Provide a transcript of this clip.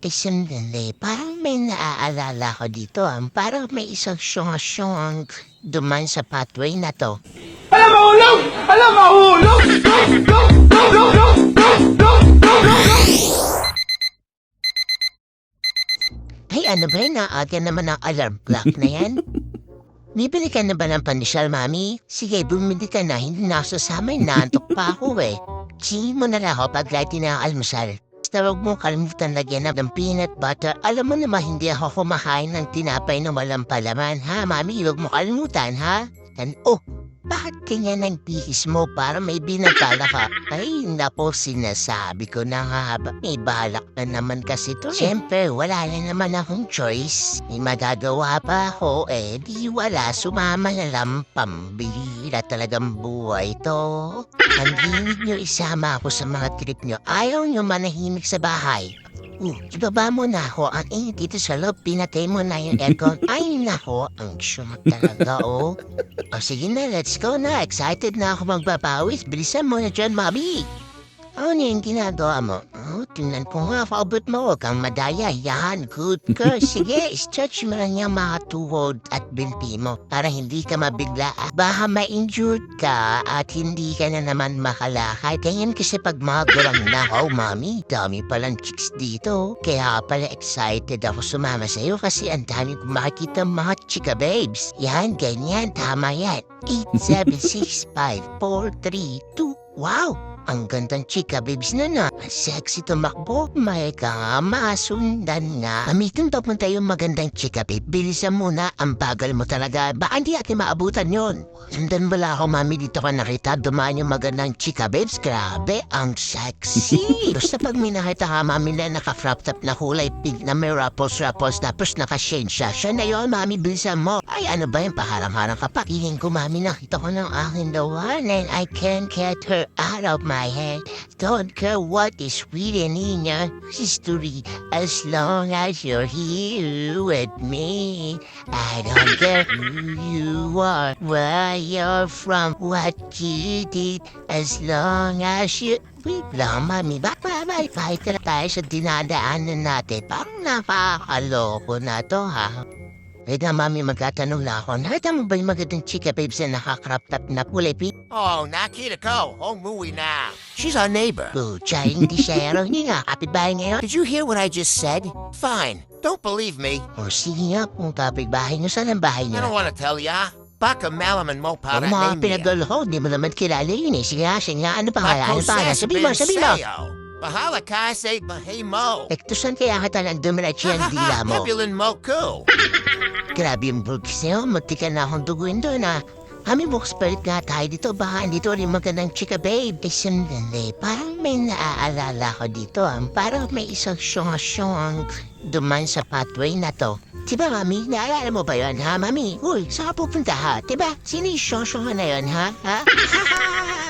Eh, sandali. Parang may naaalala ko dito. Ah. Parang may isang syong-syong ang duman sa pathway na to. Alam mo, ulog! Alam mo, ulog! Ay, ano ba yun? Naagyan naman ang alarm clock na yan. Bibili ka na ba ng panisyal, mami? Sige, bumili ka na. Hindi na ako sasama. Naantok pa ako eh. Chingin mo na lang ako pag light na ang almusal. Basta huwag mo kalimutan lagyan ng peanut butter. Alam mo naman hindi ako kumakain ng tinapay na walang palaman, ha? Mami, huwag mo kalimutan, ha? And, oh, bakit ganyan ang bihis mo para may binatala ka? Ay, napo, sinasabi ko na nga ba, may balak na naman kasi to. Siyempre, wala na naman akong choice. May magagawa pa ako, eh, di wala, sumama na lang pambihira talagang buhay to. Ang hilig nyo isama ako sa mga trip nyo. Ayaw nyo manahimik sa bahay. Uh, ibaba mo na ako. Ang init dito sa loob. Pinatay mo na yung aircon. Ay, nako. Ang syumak talaga, oh. O sige na, let's go na. Excited na ako magpapawis. Bilisan mo na dyan, mami. Ano yung ginagawa mo? Oh, tingnan ko nga, paabot mo. Kang madaya. Yan, good girl. Sige, stretch mo lang yung mga tuhod at binti mo para hindi ka mabigla. Baka ma-injured ka at hindi ka na naman makalakad. Ganyan kasi pag mga gurang na, oh, mami, dami palang chicks dito. Kaya pala excited ako sumama sa'yo kasi ang dami kong makikita mga chika babes. Yan, ganyan, tama yan. 8, 7, 6, 5, 4, 3, 2, wow! Ang gandang chika babes na na. Sexy tumakbo. May ka nga, masundan nga. Amitin papunta yung magandang chika babe. Bilisan mo na. Ang bagal mo talaga. Baka hindi natin maabutan yon. Sundan wala ako mami dito ka nakita. Dumaan yung magandang chika babes. Grabe, ang sexy. Basta pag may nakita ka mami na naka-crop top na kulay pink na may ruffles ruffles tapos naka-shade siya. Siya na yun mami. Bilisan mo. Ay ano ba yung paharang-harang ka pa? Ko mami nakita ko ng aking the one and I can't get her out of my head. Don't care what is written in history as long as you're here with me. I don't care who you are, where you're from, what you did, as long as you... Wait lang, mami. Ba't ba may na tayo sa dinadaanan natin? Parang na to? Wait na, mami, magtatanong lang ako. Nakita mo ba yung magandang chika babes na nakakrop top na kulay pink? Oh, Nakita Ko, movie now. She's our neighbor. Pucha, hindi siya yaro. Hindi nga, kapitbahay ngayon. Did you hear what I just said? Fine. Don't believe me. O sige nga, kung kapitbahay niyo, saan ang bahay I don't niyo? want to tell ya. Baka Malaman mo para Ang mga pinagdolo di mo naman kilala yun eh. Sige nga, sige nga, ano pa kaya? Ano pa kaya? Sabi mo, sabi mo. Bahala ka say bahimo. Ektusan kaya kita lang dumiretso yung dila mo. Hebulin mo ko. Grabe yung burgis niyo, na akong duguin doon ah. Kami box palit nga tayo dito, baka dito rin magandang chika babe. Eh, sandali, parang may naaalala ko dito ah. Parang may isang syong-syong duman sa pathway na to. Diba, mami? Naalala mo ba yun, ha, mami? Uy, saan ka pupunta, ha? Diba? Sino yung syong-syong na yun, ha? Ha?